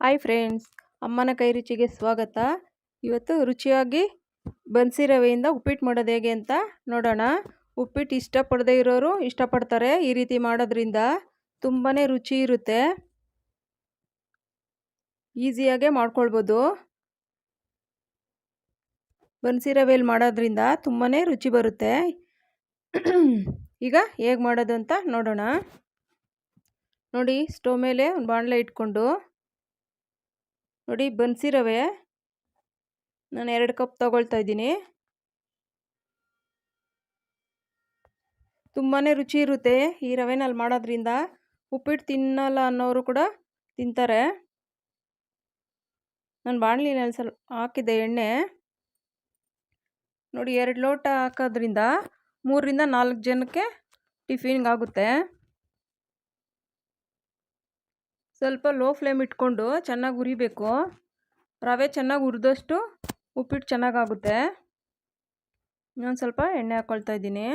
Hi friends, ಅಮ್ಮನ ಕೈ ರುಚಿಗೆ ಸ್ವಾಗತ. ಇವತ್ತು ರುಚಿಯಾಗಿ ಬನ್ಸಿ ರವೆಯಿಂದ ಉಪ್ಪಿಟ್ಟು ಮಾಡೋದು ಹೇಗೆ ಅಂತ ನೋಡೋಣ. ಉಪ್ಪಿಟ್ಟು ಇಷ್ಟಪಡದೇ ಇರೋರು ಇಷ್ಟಪಡ್ತಾರೆ, ಈ ರೀತಿ ಮಾಡೋದ್ರಿಂದ ತುಂಬಾ ರುಚಿ ಇರುತ್ತೆ. ಈಸಿಯಾಗೆ ಮಾಡ್ಕೊಳ್ಬೋದು. ಬನ್ಸಿ ರವೆಯಲ್ಲಿ ಮಾಡೋದ್ರಿಂದ ತುಂಬಾ ರುಚಿ ಬರುತ್ತೆ. ಈಗ ಹೇಗೆ ಮಾಡೋದು ಅಂತ ನೋಡೋಣ. ನೋಡಿ, ಸ್ಟವ್ ಮೇಲೆ ಒಂದು ಬಾಣಲೆ ಇಟ್ಕೊಂಡು ನೋಡಿ ಬನ್ಸಿ ರವೆ ನಾನು ಎರಡು ಕಪ್ ತಗೊಳ್ತಾ ಇದ್ದೀನಿ. ತುಂಬಾ ರುಚಿ ಇರುತ್ತೆ ಈ ರವೆನಲ್ಲಿ ಮಾಡೋದ್ರಿಂದ. ಉಪ್ಪಿಟ್ಟು ತಿನ್ನಲ್ಲ ಅನ್ನೋರು ಕೂಡ ತಿಂತಾರೆ. ನಾನು ಬಾಣಲಿನಲ್ಲಿ ಸ್ವಲ್ಪ ಹಾಕಿದ್ದೆ ಎಣ್ಣೆ. ನೋಡಿ ಎರಡು ಲೋಟ ಹಾಕೋದ್ರಿಂದ ಮೂರರಿಂದ ನಾಲ್ಕು ಜನಕ್ಕೆ ಟಿಫಿನ್ಗೆ ಆಗುತ್ತೆ ಸ್ವಲ್ಪ ಲೋ ಫ್ಲೇಮ್ ಇಟ್ಕೊಂಡು ಚೆನ್ನಾಗಿ ಹುರಿಬೇಕು. ರವೆ ಚೆನ್ನಾಗಿ ಹುರಿದಷ್ಟು ಉಪ್ಪಿಟ್ಟು ಚೆನ್ನಾಗಾಗುತ್ತೆ ಇನ್ನೊಂದು ಸ್ವಲ್ಪ ಎಣ್ಣೆ ಹಾಕ್ಕೊಳ್ತಾ ಇದ್ದೀನಿ.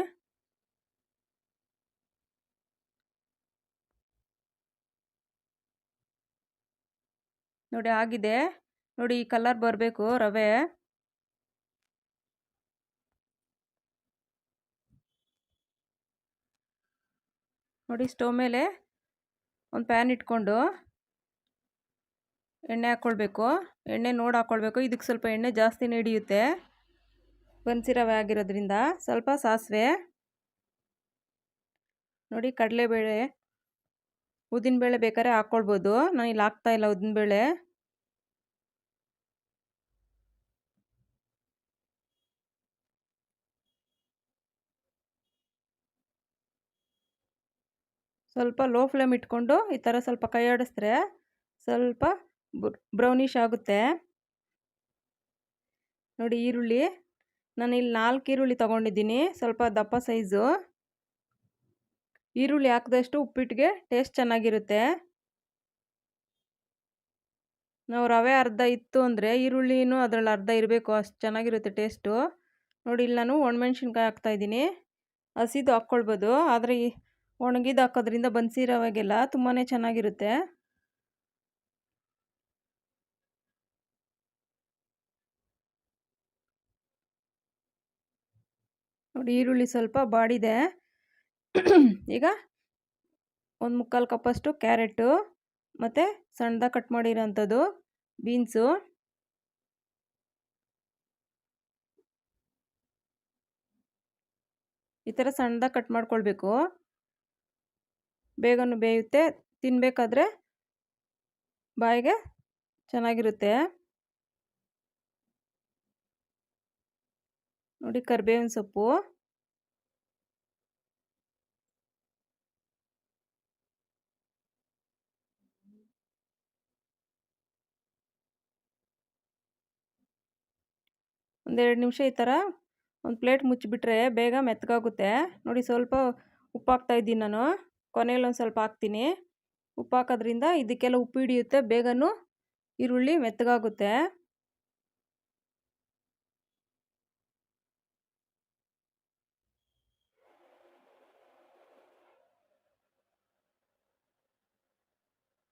ನೋಡಿ ಆಗಿದೆ. ನೋಡಿ ಈ ಕಲರ್ ಬರಬೇಕು ರವೆ. ನೋಡಿ ಸ್ಟವ್ ಮೇಲೆ ಒಂದು ಪ್ಯಾನ್ ಇಟ್ಕೊಂಡು ಎಣ್ಣೆ ಹಾಕ್ಕೊಳ್ಬೇಕು. ಎಣ್ಣೆ ನೋಡಿ ಹಾಕ್ಕೊಳ್ಬೇಕು. ಇದಕ್ಕೆ ಸ್ವಲ್ಪ ಎಣ್ಣೆ ಜಾಸ್ತಿನೇ ಹಿಡಿಯುತ್ತೆ. ಬನ್ಸಿ ರವೆ ಆಗಿರೋದ್ರಿಂದ ಸ್ವಲ್ಪ ಸಾಸಿವೆ. ನೋಡಿ ಕಡಲೆಬೇಳೆ, ಉದ್ದಿನಬೇಳೆ ಬೇಕಾದ್ರೆ ಹಾಕ್ಕೊಳ್ಬೋದು. ನಾನು ಇಲ್ಲಿ ಹಾಕ್ತಾಯಿಲ್ಲ ಉದ್ದಿನಬೇಳೆ. ಸ್ವಲ್ಪ ಲೋ ಫ್ಲೇಮ್ ಇಟ್ಕೊಂಡು ಈ ಥರ ಸ್ವಲ್ಪ ಕೈ ಸ್ವಲ್ಪ ಬ್ರೌನಿಷ್ ಆಗುತ್ತೆ. ನೋಡಿ ಈರುಳ್ಳಿ, ನಾನು ಇಲ್ಲಿ ನಾಲ್ಕು ಈರುಳ್ಳಿ ತೊಗೊಂಡಿದ್ದೀನಿ, ಸ್ವಲ್ಪ ದಪ್ಪ ಸೈಜು ಈರುಳ್ಳಿ ಹಾಕಿದಷ್ಟು ಉಪ್ಪಿಟ್ಟಿಗೆ ಟೇಸ್ಟ್ ಚೆನ್ನಾಗಿರುತ್ತೆ. ನಾವು ರವೆ ಅರ್ಧ ಇತ್ತು ಅಂದರೆ ಈರುಳ್ಳಿನೂ ಅದರಲ್ಲಿ ಅರ್ಧ ಇರಬೇಕು, ಅಷ್ಟು ಚೆನ್ನಾಗಿರುತ್ತೆ ಟೇಸ್ಟು ನೋಡಿ ಇಲ್ಲಿ ನಾನು ಒಣಮೆಣ್ಸಿನ್ಕಾಯಿ ಹಾಕ್ತಾಯಿದ್ದೀನಿ ಹಸಿದು ಹಾಕ್ಕೊಳ್ಬೋದು, ಆದರೆ ಒಣಗಿದ್ದು ಹಾಕೋದ್ರಿಂದ ಬನ್ಸಿ ರವೆಗೆಲ್ಲ ತುಂಬಾ ಚೆನ್ನಾಗಿರುತ್ತೆ. ನೋಡಿ ಈರುಳ್ಳಿ ಸ್ವಲ್ಪ ಬಾಡಿದೆ. ಈಗ ಒಂದು ಮುಕ್ಕಾಲು ಕಪ್ಪಷ್ಟು ಕ್ಯಾರೆಟು ಮತ್ತು ಸಣ್ಣದ ಕಟ್ ಮಾಡಿರೋಂಥದ್ದು ಬೀನ್ಸು. ಈ ಥರ ಸಣ್ಣದ ಕಟ್ ಮಾಡ್ಕೊಳ್ಬೇಕು. ಬೇಗನೆ ಬೇಯುತ್ತೆ ತಿನ್ನಬೇಕಾದ್ರೆ ಬಾಯಿಗೆ ಚೆನ್ನಾಗಿರುತ್ತೆ. ನೋಡಿ ಕರಿಬೇವಿನ ಸೊಪ್ಪು. ಒಂದೆರಡು ನಿಮಿಷ ಈ ಥರ ಒಂದು ಪ್ಲೇಟ್ ಮುಚ್ಚಿಬಿಟ್ರೆ ಬೇಗ ಮೆತ್ತಗಾಗುತ್ತೆ. ನೋಡಿ ಸ್ವಲ್ಪ ಉಪ್ಪು ಹಾಕ್ತಾಯಿದ್ದೀನಿ ನಾನು. ಕೊನೆಯಲ್ಲಿ ಒಂದು ಸ್ವಲ್ಪ ಹಾಕ್ತೀನಿ. ಉಪ್ಪು ಹಾಕೋದ್ರಿಂದ ಇದಕ್ಕೆಲ್ಲ ಉಪ್ಪು ಹಿಡಿಯುತ್ತೆ, ಬೇಗನೂ ಈರುಳ್ಳಿ ಮೆತ್ತಗಾಗುತ್ತೆ.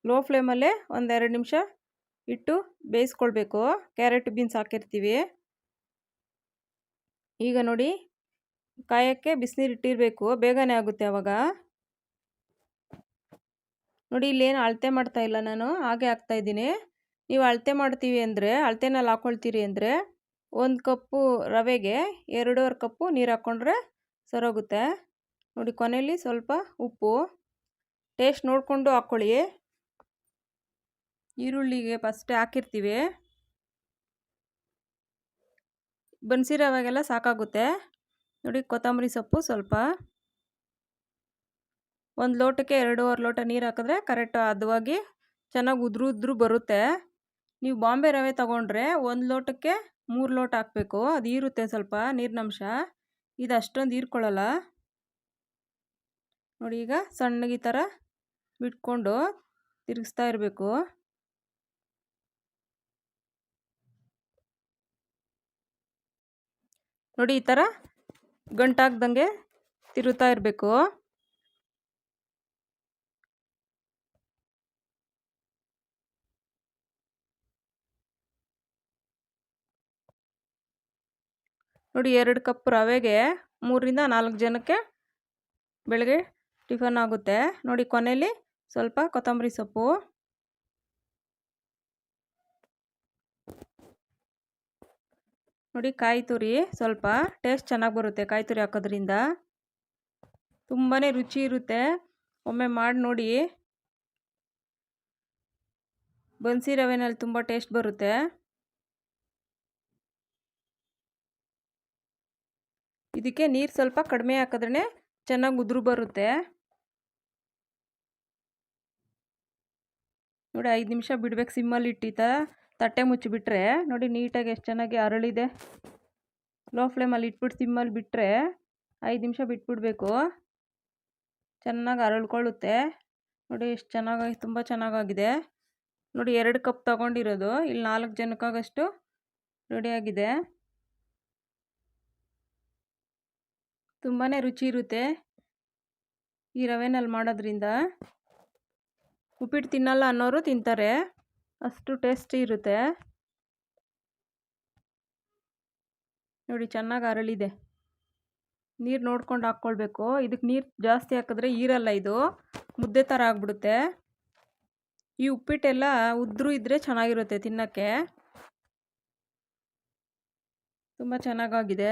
ಲೋ ಫ್ಲೇಮಲ್ಲೇ ಒಂದೆರಡು ನಿಮಿಷ ಇಟ್ಟು ಬೇಯಿಸ್ಕೊಳ್ಬೇಕು. ಕ್ಯಾರೆಟ್ ಬೀನ್ಸ್ ಹಾಕಿರ್ತೀವಿ. ಈಗ ನೋಡಿ, ಕಾಯೋಕ್ಕೆ ಬಿಸಿನೀರು ಇಟ್ಟಿರಬೇಕು, ಬೇಗನೆ ಆಗುತ್ತೆ ಆವಾಗ ನೋಡಿ ಇಲ್ಲೇನು ಅಳತೆ ಮಾಡ್ತಾ ಇಲ್ಲ ನಾನು, ಹಾಗೆ ಹಾಕ್ತಾಯಿದ್ದೀನಿ ನೀವು ಅಳತೆ ಮಾಡ್ತೀವಿ ಅಂದರೆ, ಅಳತೆನಲ್ಲಿ ಹಾಕ್ಕೊಳ್ತೀರಿ ಅಂದರೆ, ಒಂದು ಕಪ್ಪು ರವೆಗೆ ಎರಡೂವರೆ ಕಪ್ಪು ನೀರು ಹಾಕ್ಕೊಂಡ್ರೆ ಸರೋಗುತ್ತೆ. ನೋಡಿ ಕೊನೆಯಲ್ಲಿ ಸ್ವಲ್ಪ ಉಪ್ಪು. ಟೇಸ್ಟ್ ನೋಡಿಕೊಂಡು ಹಾಕ್ಕೊಳ್ಳಿ ಈರುಳ್ಳಿಗೆ ಫಸ್ಟ್ ಹಾಕಿರ್ತೀವಿ. ಬನ್ಸಿ ರವೆಗೆಲ್ಲ ಸಾಕಾಗುತ್ತೆ. ನೋಡಿ ಕೊತ್ತಂಬರಿ ಸೊಪ್ಪು ಸ್ವಲ್ಪ. ಒಂದು ಲೋಟಕ್ಕೆ ಎರಡೂವರೆ ಲೋಟ ನೀರು ಹಾಕಿದ್ರೆ ಕರೆಕ್ಟ್ ಅದುವಾಗಿ ಚೆನ್ನಾಗಿ ಉದ್ರು ಉದ್ರು ಬರುತ್ತೆ. ನೀವು ಬಾಂಬೆ ರವೆ ತೊಗೊಂಡ್ರೆ ಒಂದು ಲೋಟಕ್ಕೆ ಮೂರು ಲೋಟ ಹಾಕಬೇಕು. ಅದು ಇರುತ್ತೆ ಸ್ವಲ್ಪ ನೀರಿನಂಶ. ಇದು ಅಷ್ಟೊಂದು ಹೀರ್ಕೊಳ್ಳಲ್ಲ. ನೋಡಿ ಈಗ ಸಣ್ಣಗೆ ಈ ಥರ ಬಿಟ್ಕೊಂಡು ತಿರುಗಿಸ್ತಾ ಇರಬೇಕು. ನೋಡಿ ಈ ಥರ ಗಂಟಾಗ್ದಂಗೆ ತಿರುತ್ತಾ ಇರಬೇಕು. ನೋಡಿ ಎರಡು ಕಪ್ ರವೆಗೆ ಮೂರರಿಂದ ನಾಲ್ಕು ಜನಕ್ಕೆ ಬೆಳಗ್ಗೆ ಟಿಫನ್ ಆಗುತ್ತೆ. ನೋಡಿ ಕೊನೆಯಲ್ಲಿ ಸ್ವಲ್ಪ ಕೊತ್ತಂಬರಿ ಸೊಪ್ಪು. ನೋಡಿ ಕಾಯಿ ತುರಿ ಸ್ವಲ್ಪ ಟೇಸ್ಟ್ ಚೆನ್ನಾಗಿ ಬರುತ್ತೆ ಕಾಯಿ ತುರಿ ಹಾಕೋದ್ರಿಂದ. ತುಂಬಾ ರುಚಿ ಇರುತ್ತೆ. ಒಮ್ಮೆ ಮಾಡಿ ನೋಡಿ. ಬನ್ಸಿ ರವೆನಲ್ಲಿ ತುಂಬ ಟೇಸ್ಟ್ ಬರುತ್ತೆ. ಇದಕ್ಕೆ ನೀರು ಸ್ವಲ್ಪ ಕಡಿಮೆ ಹಾಕಿದ್ರೆ ಚೆನ್ನಾಗಿ ಉದುರು ಬರುತ್ತೆ. ನೋಡಿ ಐದು ನಿಮಿಷ ಬಿಡ್ಬೇಕು ಸಿಮ್ಮಲ್ಲಿ ಇಟ್ಟಿತ ತಟ್ಟೆ ಮುಚ್ಚಿಬಿಟ್ರೆ ನೋಡಿ ನೀಟಾಗಿ ಎಷ್ಟು ಚೆನ್ನಾಗಿ ಅರಳಿದೆ. ಲೋ ಫ್ಲೇಮಲ್ಲಿ ಇಟ್ಬಿಟ್ಟು ಸಿಮ್ಮಲ್ಲಿ ಬಿಟ್ಟರೆ ಐದು ನಿಮಿಷ ಬಿಟ್ಬಿಡಬೇಕು. ಚೆನ್ನಾಗಿ ಅರಳ್ಕೊಳ್ಳುತ್ತೆ. ನೋಡಿ ಎಷ್ಟು ಚೆನ್ನಾಗಿ, ತುಂಬ ಚೆನ್ನಾಗಾಗಿದೆ. ನೋಡಿ ಎರಡು ಕಪ್ ತೊಗೊಂಡಿರೋದು. ಇಲ್ಲಿ ನಾಲ್ಕು ಜನಕ್ಕಾಗಷ್ಟು ರೆಡಿಯಾಗಿದೆ ತುಂಬಾ ರುಚಿ ಇರುತ್ತೆ. ಈ ರವೆನಲ್ಲಿ ಮಾಡೋದ್ರಿಂದ ಉಪ್ಪಿಟ್ಟು ತಿನ್ನಲ್ಲ ಅನ್ನೋರು ತಿಂತಾರೆ. ಅಷ್ಟು ಟೇಸ್ಟಿ ಇರುತ್ತೆ. ನೋಡಿ, ಚೆನ್ನಾಗಿ ಅರಳಿದೆ. ನೀರು ನೋಡ್ಕೊಂಡು ಹಾಕ್ಕೊಳ್ಬೇಕು. ಇದಕ್ಕೆ ನೀರು ಜಾಸ್ತಿ ಹಾಕಿದ್ರೆ ಈರಲ್ಲ ಇದು. ಮುದ್ದೆ ಥರ ಆಗಿಬಿಡುತ್ತೆ. ಈ ಉಪ್ಪಿಟ್ಟೆಲ್ಲ ಉದ್ರು ಇದ್ದರೆ ಚೆನ್ನಾಗಿರುತ್ತೆ ತಿನ್ನೋಕ್ಕೆ. ತುಂಬ ಚೆನ್ನಾಗಾಗಿದೆ.